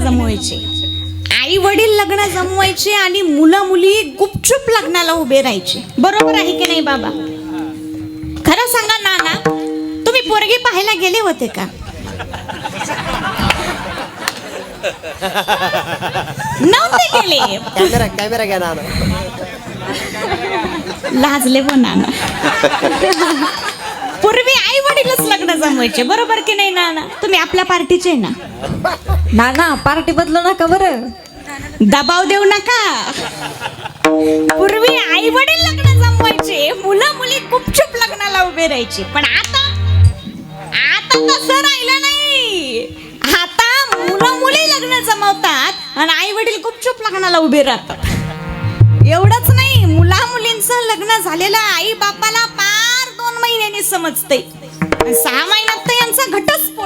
जमवायचे. आई वडील लग्न जमवायचे आणि मुलं मुली गुपचूप लग्नाला उभे राहायचे. बरोबर आहे की नाही बाबा? खरं सांगा नाना तुम्ही पोरगी पाहायला गेले होते का? नव्हते गेले. कॅमेरा कॅमेरा घ्या ना लाजले पण नाना. पूर्वी आई वडीलच लग्न जमवायचे. बरोबर की नाही नाना? तुम्ही आपल्या पार्टीचे ना. ना ना पार्टी बदलू नका बरं. दबाव देऊ नका. पूर्वी आई वडील लग्न जमवायचे. मुलं मुली गुपचूप लग्नाला उभे राहायचे. पण आता आता तसं राहिलं नाही. आता मुलं मुली लग्न जमवतात आणि आई वडील गुपचूप लग्नाला उभे राहतात. एवढंच नाही मुला मुलींचं लग्न झालेलं आई बापाला पार दोन महिन्यांनी समजते सहा महिन्यात तर यांचा घटस्फोट.